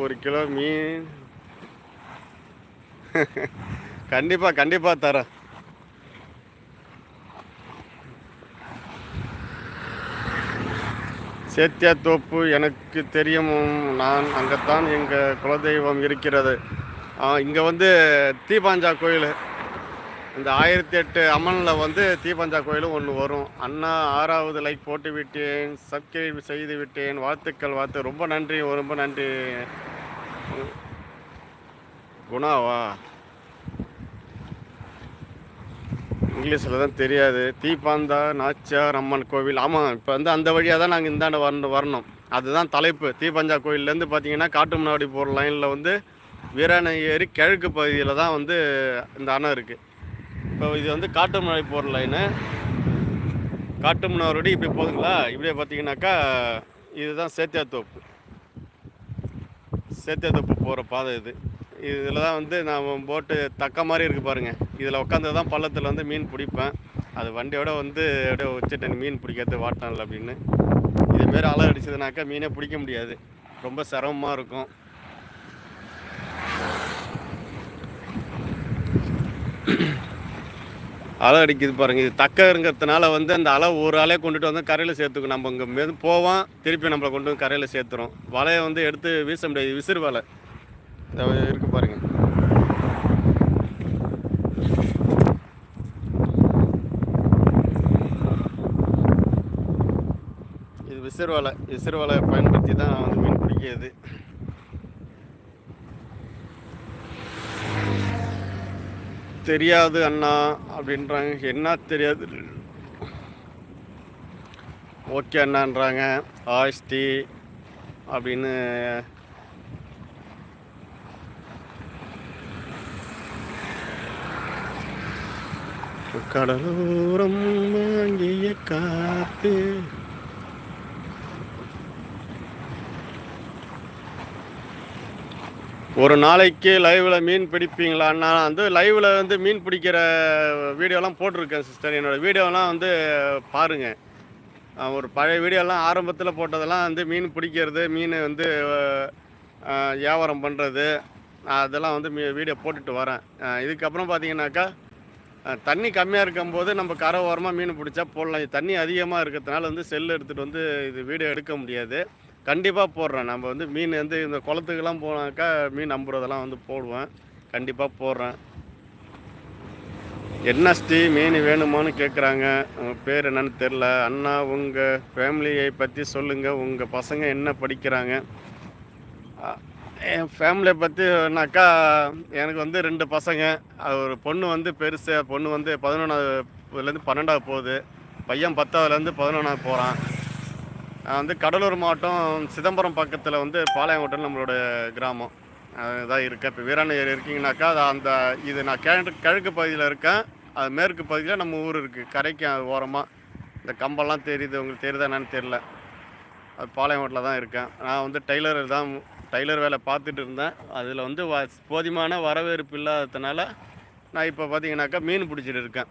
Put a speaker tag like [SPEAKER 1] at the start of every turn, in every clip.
[SPEAKER 1] ஒரு கிலோ மீன். கண்டிப்பாக கண்டிப்பாக தரேன். சேத்தியாத்தோப்பு எனக்கு தெரியும். நான் அங்கத்தான் எங்கள் குலதெய்வம் இருக்கிறது. இங்கே வந்து தீபாஞ்சா கோயில். இந்த ஆயிரத்தி எட்டு அம்மனில் வந்து தீபஞ்சா கோயிலும் ஒன்று வரும். அண்ணா ஆறாவது லைக் போட்டு விட்டேன் சப்ஸ்கிரைப் செய்து விட்டேன். வாழ்த்துக்கள் வாழ்த்து. ரொம்ப நன்றி ரொம்ப நன்றி. குணாவா? இங்கிலீஷில் தான் தெரியாது. தீபாந்தா நாச்சியார் அம்மன் கோவில். ஆமாம் இப்போ வந்து அந்த வழியாக தான் நாங்கள் இந்தாண்ட வரணும் வரணும். அதுதான் தலைப்பு. தீபஞ்சா கோயிலேருந்து பார்த்தீங்கன்னா காட்டு முன்னாடி போகிற லைனில் வந்து வீராணை ஏரி கிழக்கு பகுதியில் தான் வந்து இந்த அணை இருக்குது இப்போ இது வந்து காட்டு போகிற லைனு காட்டு இப்படி போகுதுங்களா இப்படியே பார்த்தீங்கன்னாக்கா இதுதான் சேத்தியாத்தோப்பு சேத்தியாத்தோப்பு போகிற பாதை இது. இதில் தான் வந்து நான் போட்டு தக்க மாதிரி இருக்குது பாருங்கள் இதில் உட்காந்து தான் பள்ளத்தில் வந்து மீன் பிடிப்பேன். அது வண்டியோட வந்து அப்படியே வச்சுட்டேன் மீன் பிடிக்கிறது வாட்டம்ல அப்படின்னு. இதுமாரி அலை அடிச்சதுனாக்கா மீனே பிடிக்க முடியாது. ரொம்ப சிரமமாக இருக்கும். அலை அடிக்குது பாருங்கள் இது தக்கங்கிறதுனால வந்து அந்த அலை ஒரு அலையை கொண்டுட்டு வந்து கரையில் சேர்த்துக்கும். நம்ம இங்கே மெது போவோம் திருப்பி நம்மளை கொண்டு வந்து கரையில் சேர்த்துறோம் வலையை வந்து எடுத்து வீச முடியாது. விசிறு வலை. இருக்கு பாருங்கள் இது விசிறு வலை. விசிறு வலை பயன்படுத்தி தான் வந்து மீன் பிடிக்கிறது. தெரியாது அண்ணா அப்படின்றாங்க. என்ன தெரியாது? ஓகே அண்ணான்றாங்க. ஆஸ்டி அப்படின்னு கடலோரம் வாங்கிய காத்து ஒரு நாளைக்கு லைவில் மீன் பிடிப்பீங்களா? நான் வந்து லைவில் வந்து மீன் பிடிக்கிற வீடியோலாம் போட்டிருக்கேன் சிஸ்டர் என்னோடய வீடியோலாம் வந்து பாருங்கள் ஒரு பழைய வீடியோலாம் ஆரம்பத்தில் போட்டதெல்லாம் வந்து மீன் பிடிக்கிறது மீன் வந்து வியாபாரம் பண்ணுறது அதெல்லாம் வந்து மீ வீடியோ போட்டுட்டு வரேன். இதுக்கப்புறம் பார்த்தீங்கன்னாக்கா தண்ணி கம்மியாக இருக்கும்போது நம்ம கரை ஓரமாக மீன் பிடிச்சா போடலாம். இது தண்ணி அதிகமாக இருக்கிறதுனால வந்து செல் எடுத்துகிட்டு வந்து இது வீடியோ எடுக்க முடியாது. கண்டிப்பாக போடுறேன். நம்ம வந்து மீன் வந்து இந்த குளத்துக்கெல்லாம் போனாக்கா மீன் நம்புறதெல்லாம் வந்து போடுவேன். கண்டிப்பாக போடுறேன். என்ன ஸ்ரீ மீன் வேணுமான்னு கேட்குறாங்க உங்கள் பேர் என்னன்னு தெரில அண்ணா உங்கள் ஃபேமிலியை பற்றி சொல்லுங்கள் உங்கள் பசங்க என்ன படிக்கிறாங்க? என் ஃபேமிலியை பற்றினாக்கா எனக்கு வந்து ரெண்டு பசங்க. ஒரு பொண்ணு வந்து பெருசு பொண்ணு வந்து பதினொன்றாவதுலேருந்து பன்னெண்டாவது போகுது. பையன் பத்தாவதுலேருந்து பதினொன்றாவது போகிறான் வந்து கடலூர் மாவட்டம் சிதம்பரம் பக்கத்தில் வந்து பாளையங்கோட்டம் நம்மளோட கிராமம். அதுதான் இருக்கேன் இப்போ வீராண ஏரி இருக்கீங்கனாக்கா அது அந்த இது நான் கிழக்கு கிழக்கு பகுதியில் இருக்கேன். அது மேற்கு பகுதியில் நம்ம ஊர் இருக்குது கரைக்கு ஓரமாக இந்த கம்பெல்லாம் தெரியுது. உங்களுக்கு தெரியுதா என்னன்னு தெரில அது பாளையங்கோட்டில் தான் இருக்கேன். நான் வந்து டெய்லர் தான் டெய்லர் வேலை பார்த்துட்டு இருந்தேன். அதில் வந்து வ போதுமான வரவேற்பு இல்லாததுனால நான் இப்போ பார்த்தீங்கன்னாக்கா மீன் பிடிச்சிட்டு இருக்கேன்.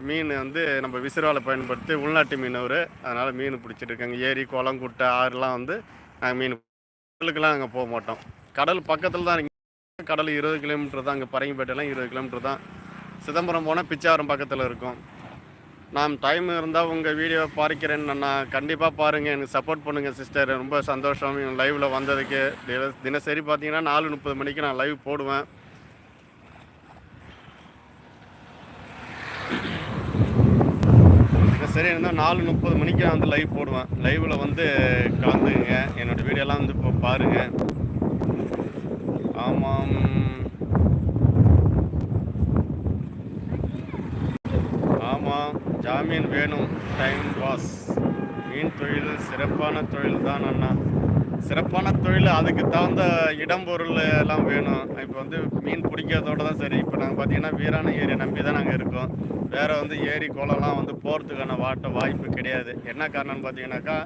[SPEAKER 1] மீன் வந்து நம்ம விசிறாலை பயன்படுத்தி உள்நாட்டு மீனவர் அதனால் மீன் பிடிச்சிட்டு இருக்காங்க. ஏரி குளம் குட்டை ஆறுலாம் வந்து நாங்கள் மீன் கடலுக்கெல்லாம் அங்கே போக மாட்டோம். கடல் பக்கத்தில் தான் இருக்கு கடல் இருபது கிலோமீட்டர் தான். அங்கே பரங்கிப்பேட்டைலாம் இருபது கிலோமீட்டர் தான். சிதம்பரம் போனால் பிச்சாவரம் பக்கத்தில் இருக்கும். நான் டைம் இருந்தால் உங்கள் வீடியோவை பார்க்கிறேன் நான் கண்டிப்பாக பாருங்கள் எனக்கு சப்போர்ட் பண்ணுங்கள் சிஸ்டர் ரொம்ப சந்தோஷம். லைவில் வந்ததுக்கு. தின- தினசரி பார்த்தீங்கன்னா நாலு முப்பது மணிக்கு நான் லைவ் போடுவேன். சரி இருந்தால் நாலு முப்பது மணிக்கு நான் வந்து லைவ் போடுவேன். லைவில் வந்து கலந்துக்குங்க. என்னோட வீடியோலாம் வந்து இப்போ பாருங்கள் ஆமாம். ஆமாம். ஜாமீன் வேணும். டைம் பாஸ் மீன் தொழில் சிறப்பான தொழில் தான் அண்ணா. சிறப்பான தொழில் அதுக்கு தகுந்த இடம் பொருள் எல்லாம் வேணும். இப்போ வந்து மீன் பிடிக்கிறதோட தான் சரி. இப்போ நாங்கள் பார்த்தீங்கன்னா வீரான ஏரியை நம்பி தான் நாங்கள் இருக்கோம். வேறு வந்து ஏரி குளம்லாம் வந்து போகிறதுக்கான வாட்ட வாய்ப்பு கிடையாது. என்ன காரணம்னு பார்த்தீங்கன்னாக்கா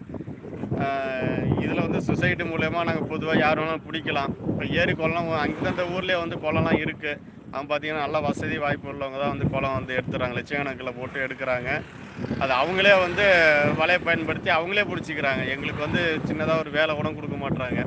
[SPEAKER 1] இதில் வந்து சொசைட்டி மூலயமா நாங்கள் பொதுவாக யார் வேணாலும் பிடிக்கலாம். இப்போ ஏரி குளம் அந்தந்த ஊர்லேயே வந்து குளம்லாம் இருக்குது அவன் பார்த்தீங்கன்னா நல்ல வசதி வாய்ப்பு உள்ளவங்க தான் வந்து குளம் வந்து எடுத்துறாங்க லட்சக்கணக்கில் போட்டு எடுக்கிறாங்க. அது அவங்களே வந்து வலையை பயன்படுத்தி அவங்களே பிடிச்சிக்கிறாங்க. எங்களுக்கு வந்து சின்னதாக ஒரு வேலை கூட கொடுக்க மாட்டுறாங்க